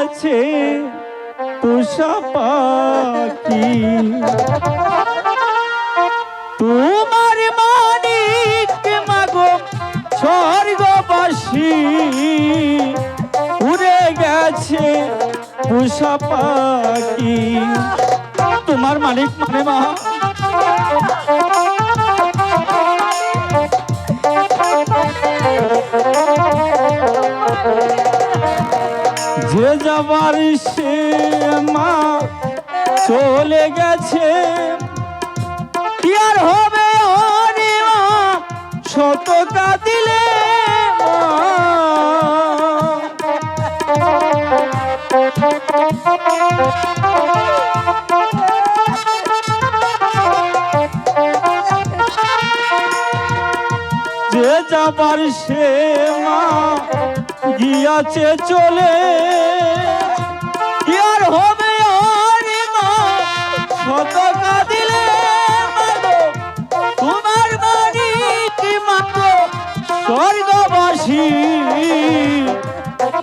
গেছে তুষা পাখি। তোমার মানিক মাগো স্বর্গবাসী, উড়ে গেছে তুষা পাখি। তোমার মালিক মানে মা? যে যাবার সে মা চলে গেছে। কি আর হবে কাঁদিলে মা। যে যাবার সে মা, গিয়াছে চলে। স্বর্গবাসী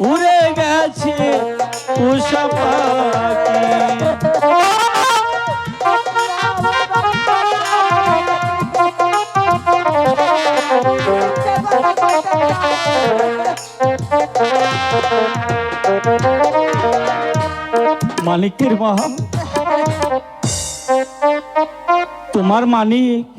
উড়ে গেছে মালিকের মা তোমার মালিক